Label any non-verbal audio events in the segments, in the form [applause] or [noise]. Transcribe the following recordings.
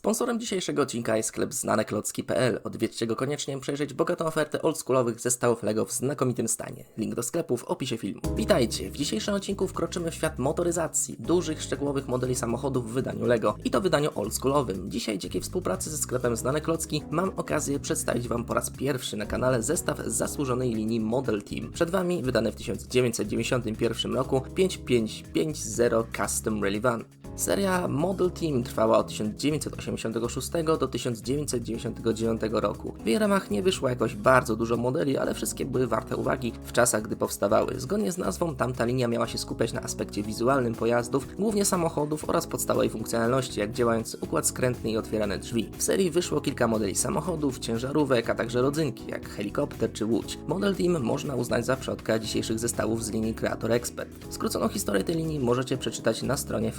Sponsorem dzisiejszego odcinka jest sklep znaneklocki.pl. Odwiedźcie go koniecznie, przejrzeć bogatą ofertę oldschoolowych zestawów LEGO w znakomitym stanie. Link do sklepu w opisie filmu. Witajcie! W dzisiejszym odcinku wkroczymy w świat motoryzacji, dużych, szczegółowych modeli samochodów w wydaniu LEGO i to wydaniu oldschoolowym. Dzisiaj dzięki współpracy ze sklepem Znane Klocki mam okazję przedstawić Wam po raz pierwszy na kanale zestaw zasłużonej linii Model Team. Przed Wami wydany w 1991 roku 5550 Custom Rally Van. Seria Model Team trwała od 1986 do 1999 roku. W jej ramach nie wyszło jakoś bardzo dużo modeli, ale wszystkie były warte uwagi w czasach, gdy powstawały. Zgodnie z nazwą, tamta linia miała się skupiać na aspekcie wizualnym pojazdów, głównie samochodów oraz podstawowej funkcjonalności, jak działający układ skrętny i otwierane drzwi. W serii wyszło kilka modeli samochodów, ciężarówek, a także rodzynki, jak helikopter czy łódź. Model Team można uznać za przodka dzisiejszych zestawów z linii Creator Expert. Skróconą historię tej linii możecie przeczytać na stronie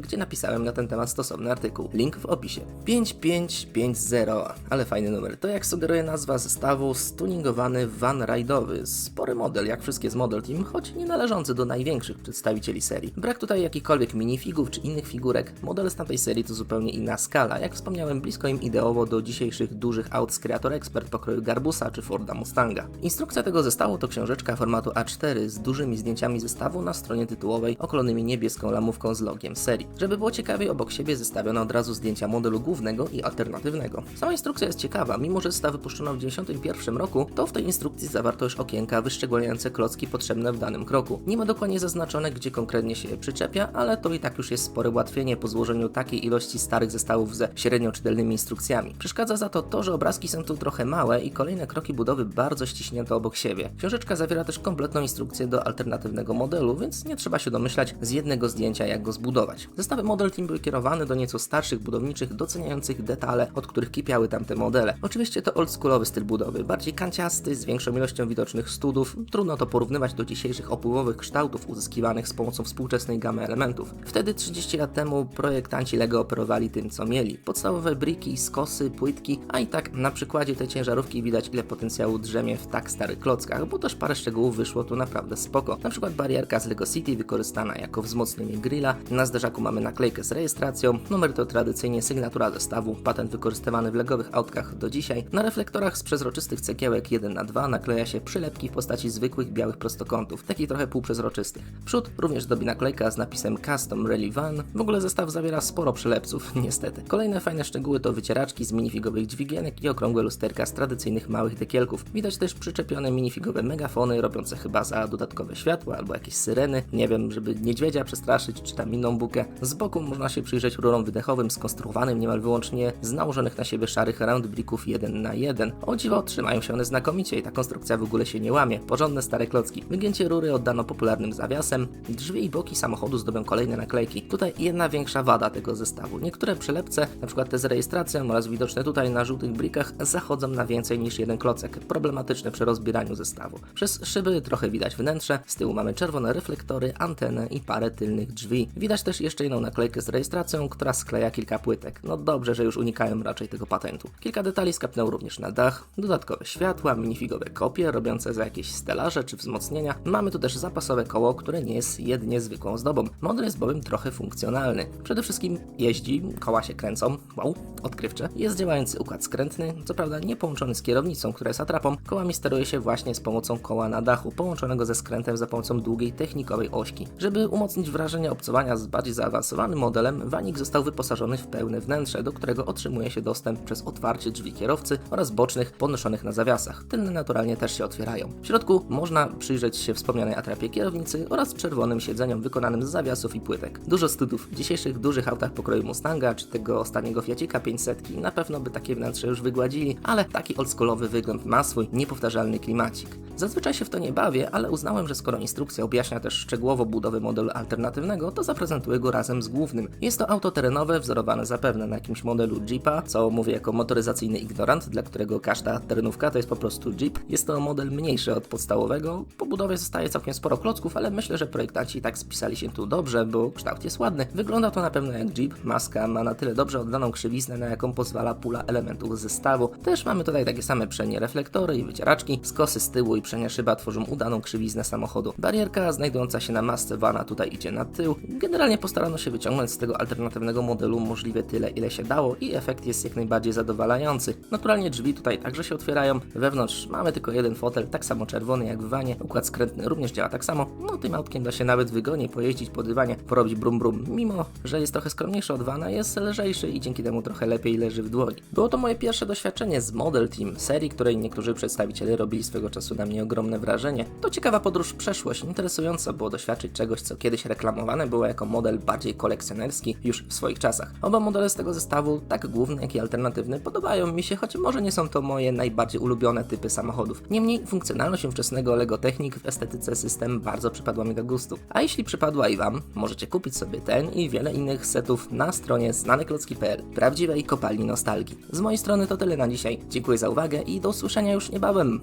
gdzie napisałem na ten temat stosowny artykuł. Link w opisie. 5550, ale fajny numer. To jak sugeruje nazwa zestawu, stuningowany van rajdowy. Spory model, jak wszystkie z Model Team, choć nie należący do największych przedstawicieli serii. Brak tutaj jakichkolwiek minifigów czy innych figurek. Modele z tamtej serii to zupełnie inna skala. Jak wspomniałem, blisko im ideowo do dzisiejszych dużych aut z Creator Expert pokroju Garbusa czy Forda Mustanga. Instrukcja tego zestawu to książeczka formatu A4 z dużymi zdjęciami zestawu na stronie tytułowej, okolonymi niebieską lamówką z logiem serii. Żeby było ciekawiej, obok siebie zestawiono od razu zdjęcia modelu głównego i alternatywnego. Sama instrukcja jest ciekawa, mimo że zestaw wypuszczono w 1991 roku, to w tej instrukcji zawarto już okienka wyszczególniające klocki potrzebne w danym kroku. Nie ma dokładnie zaznaczone, gdzie konkretnie się je przyczepia, ale to i tak już jest spore ułatwienie po złożeniu takiej ilości starych zestawów ze średnio czytelnymi instrukcjami. Przeszkadza za to to, że obrazki są tu trochę małe i kolejne kroki budowy bardzo ściśnięte obok siebie. Książeczka zawiera też kompletną instrukcję do alternatywnego modelu, więc nie trzeba się domyślać z jednego zdjęcia, jak go zbudować. Zestawy Model Team były kierowane do nieco starszych budowniczych, doceniających detale, od których kipiały tamte modele. Oczywiście to oldschoolowy styl budowy, bardziej kanciasty, z większą ilością widocznych studów. Trudno to porównywać do dzisiejszych opływowych kształtów uzyskiwanych z pomocą współczesnej gamy elementów. Wtedy 30 lat temu projektanci LEGO operowali tym, co mieli. Podstawowe briki, skosy, płytki, a i tak na przykładzie tej ciężarówki widać ile potencjału drzemie w tak starych klockach, bo też parę szczegółów wyszło tu naprawdę spoko. Na przykład barierka z LEGO City wykorzystana jako wzmocnienie grilla, na zderzaku mamy naklejkę z rejestracją, numer to tradycyjnie sygnatura zestawu, patent wykorzystywany w legowych autkach do dzisiaj. Na reflektorach z przezroczystych cegiełek 1 na 2 nakleja się przylepki w postaci zwykłych białych prostokątów, takich trochę półprzezroczystych. Przód również dobi naklejka z napisem Custom Rally Van. W ogóle zestaw zawiera sporo przylepców, [laughs] niestety. Kolejne fajne szczegóły to wycieraczki z minifigowych dźwigienek i okrągłe lusterka z tradycyjnych małych dekielków. Widać też przyczepione minifigowe megafony, robiące chyba za dodatkowe światła albo jakieś syreny. Nie wiem, żeby niedźwiedzia przestraszyć, czy tam inną bukę. Z boku można się przyjrzeć rurom wydechowym skonstruowanym niemal wyłącznie z nałożonych na siebie szarych round bricków 1 na 1. O dziwo trzymają się one znakomicie i ta konstrukcja w ogóle się nie łamie. Porządne stare klocki. Wygięcie rury oddano popularnym zawiasem. Drzwi i boki samochodu zdobią kolejne naklejki. Tutaj jedna większa wada tego zestawu. Niektóre przelepce, np. te z rejestracją oraz widoczne tutaj na żółtych brikach, zachodzą na więcej niż jeden klocek. Problematyczne przy rozbieraniu zestawu. Przez szyby trochę widać wnętrze. Z tyłu mamy czerwone reflektory, antenę i parę tylnych drzwi. Widać też jeszcze jedną naklejkę z rejestracją, która skleja kilka płytek. No dobrze, że już unikają raczej tego patentu. Kilka detali skapnęło również na dach, dodatkowe światła, minifigowe kopie robiące za jakieś stelaże czy wzmocnienia. Mamy tu też zapasowe koło, które nie jest jedynie zwykłą zdobą. Model jest bowiem trochę funkcjonalny. Przede wszystkim jeździ, koła się kręcą, wow, odkrywcze. Jest działający układ skrętny, co prawda nie połączony z kierownicą, która jest atrapą. Kołami steruje się właśnie z pomocą koła na dachu, połączonego ze skrętem za pomocą długiej technikowej ośki. Żeby umocnić wrażenie obcowania z bardziej zaawansowanym modelem, wanik został wyposażony w pełne wnętrze, do którego otrzymuje się dostęp przez otwarcie drzwi kierowcy oraz bocznych podnoszonych na zawiasach. Tylne naturalnie też się otwierają. W środku można przyjrzeć się wspomnianej atrapie kierownicy oraz czerwonym siedzeniom wykonanym z zawiasów i płytek. Dużo studów w dzisiejszych dużych autach pokroju Mustanga czy tego ostatniego Fiacika 500 na pewno by takie wnętrze już wygładzili, ale taki oldschoolowy wygląd ma swój niepowtarzalny klimacik. Zazwyczaj się w to nie bawię, ale uznałem, że skoro instrukcja objaśnia też szczegółowo budowę modelu alternatywnego, to zaprezentuję go razem z głównym. Jest to auto terenowe, wzorowane zapewne na jakimś modelu Jeepa, co mówię jako motoryzacyjny ignorant, dla którego każda terenówka to jest po prostu Jeep. Jest to model mniejszy od podstawowego. Po budowie zostaje całkiem sporo klocków, ale myślę, że projektanci tak spisali się tu dobrze, bo kształt jest ładny. Wygląda to na pewno jak Jeep. Maska ma na tyle dobrze oddaną krzywiznę, na jaką pozwala pula elementów zestawu. Też mamy tutaj takie same przenie reflektory i wycieraczki. Skosy z tyłu i przenia szyba tworzą udaną krzywiznę samochodu. Barierka znajdująca się na masce vana tutaj idzie na tył. Generalnie Generalnie postarano się wyciągnąć z tego alternatywnego modelu możliwie tyle, ile się dało i efekt jest jak najbardziej zadowalający. Naturalnie drzwi tutaj także się otwierają, wewnątrz mamy tylko jeden fotel, tak samo czerwony jak w wanie, układ skrętny również działa tak samo, no tym autkiem da się nawet wygodniej pojeździć po dywanie, porobić brum brum, mimo że jest trochę skromniejszy od wana, jest lżejszy i dzięki temu trochę lepiej leży w dłoni. Było to moje pierwsze doświadczenie z Model Team, serii, której niektórzy przedstawiciele robili swego czasu na mnie ogromne wrażenie. To ciekawa podróż w przeszłość, interesująco było doświadczyć czegoś, co kiedyś reklamowane było jako model bardziej kolekcjonerski już w swoich czasach. Oba modele z tego zestawu, tak główny jak i alternatywny, podobają mi się, choć może nie są to moje najbardziej ulubione typy samochodów. Niemniej funkcjonalność ówczesnego Lego Technik w estetyce system bardzo przypadła mi do gustu. A jeśli przypadła i Wam, możecie kupić sobie ten i wiele innych setów na stronie znaneklocki.pl, prawdziwej kopalni nostalgii. Z mojej strony to tyle na dzisiaj. Dziękuję za uwagę i do usłyszenia już niebawem.